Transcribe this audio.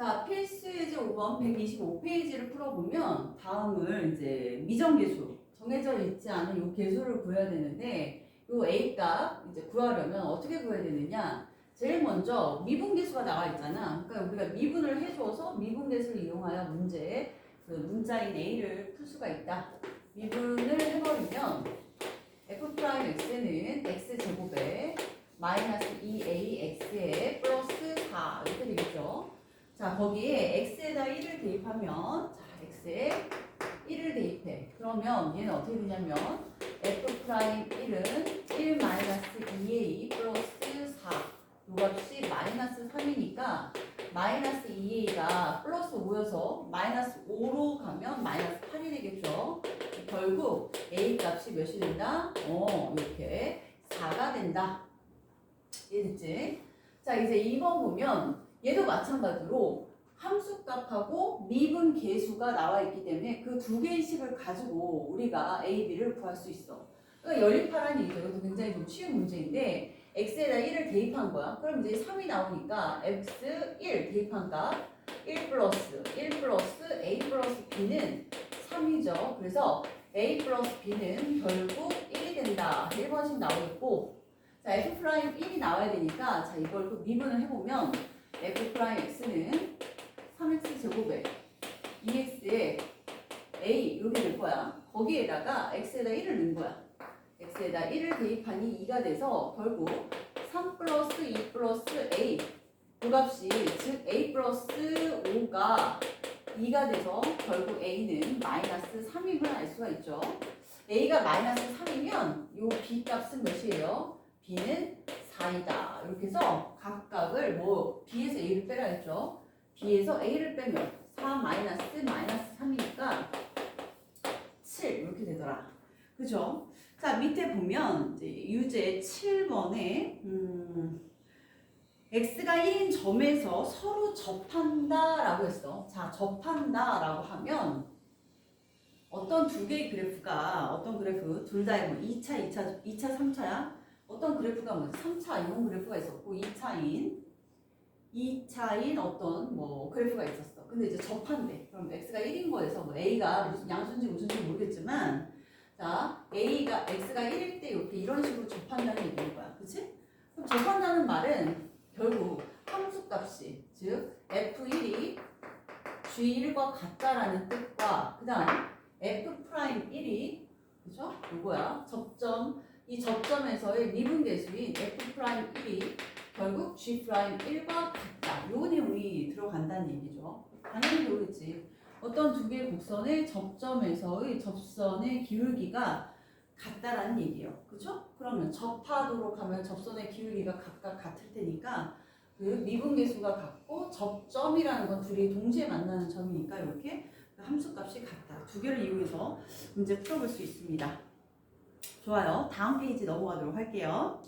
자, 필수예제 5번 125페이지를 풀어보면 다음을 이제 미정계수 정해져 있지 않은 이 계수를 구해야 되는데 이 A 값 이제 구하려면 어떻게 구해야 되느냐? 제일 먼저 미분계수가 나와 있잖아. 그러니까 우리가 미분을 해줘서 미분계수를 이용하여 문제에 그 문자인 A를 풀 수가 있다. 미분을 해버리면 f 프라임 x는 x 제곱에 마이너스 2ax에 플러스 4 이렇게 되겠죠. 자 거기에 x에다 1을 대입하면 자 x에 1을 대입해. 그러면 얘는 어떻게 되냐면 f 프라임 1은 1 마이너스 2a 플러스 4. 요 값이 마이너스 3이니까 마이너스 2a가 플러스 5여서 마이너스 5로 가면 마이너스 8이 되겠죠. 결국 a 값이 몇이 된다? 어 이렇게 4가 된다. 이해됐지? 자 이제 2번 보면 얘도 마찬가지로 함수값하고 미분 계수가 나와 있기 때문에 그 두 개의 식을 가지고 우리가 a, b를 구할 수 있어. 그러니까 연립하라는 얘기죠. 이것도 굉장히 좀 쉬운 문제인데 x에다 1을 대입한 거야. 그럼 이제 3이 나오니까 x 1 대입한 값1 플러스 1 플러스 a 플러스 b는 3이죠. 그래서 a 플러스 b는 결국 1이 된다. 1번씩 나오겠고 자 f 프라임 1이 나와야 되니까 자 이걸 또 미분을 해보면 f 프라임 x는 3x 제곱에 2x에 a 이렇게 될 거야. 거기에다가 x에다 1을 넣은 거야. x에다 1을 대입하니 2가 돼서 결국 3 플러스 2 플러스 a 그 값이 즉 a 플러스 5가 2가 돼서 결국 a는 마이너스 3임을 알 수가 있죠. a가 마이너스 3이면 요 b 값은 몇이에요? b는 4이다. 이렇게 해서 각각을 뭐 b에서 a를 빼라 했죠. b에서 a를 빼면 4 마이너스 마이너스 3이니까 7 이렇게 되더라. 그죠? 자 밑에 보면 유제 7번에 음, x가 1인 점에서 서로 접한다라고 했어. 자 접한다라고 하면 어떤 두 개의 그래프가 어떤 그래프 둘다뭐 2차, 2차, 2차, 3차야. 어떤 그래프가 뭐 3차 이런 그래프가 있었고 2차인 2차인 어떤 뭐 그래프가 있었어. 근데 이제 접한대. 그럼 x가 1인 거에서 뭐 a가 무슨 양수인지 무슨지 모르겠지만 자 a가 x가 1일 때 이렇게 이런 식으로 접한다는 얘기인 거야. 그치? 그럼 접한다는 말은 결국 함수 값이 즉 f1이 g1과 같다라는 뜻과 그 다음 f 프라임 1이 그죠? 이거야. 접점 이 접점에서의 미분 계수인 f 프라임 1이 결국 g 프라임 1과 같다. 요 내용이 들어간다는 얘기죠. 당연히 그러겠지. 어떤 두 개의 곡선의 접점에서의 접선의 기울기가 같다라는 얘기예요. 그렇죠? 그러면 접하도록 하면 접선의 기울기가 각각 같을 테니까 그 미분계수가 같고 접점이라는 건 둘이 동시에 만나는 점이니까 이렇게 그 함수값이 같다. 두 개를 이용해서 문제 풀어볼 수 있습니다. 좋아요. 다음 페이지 넘어가도록 할게요.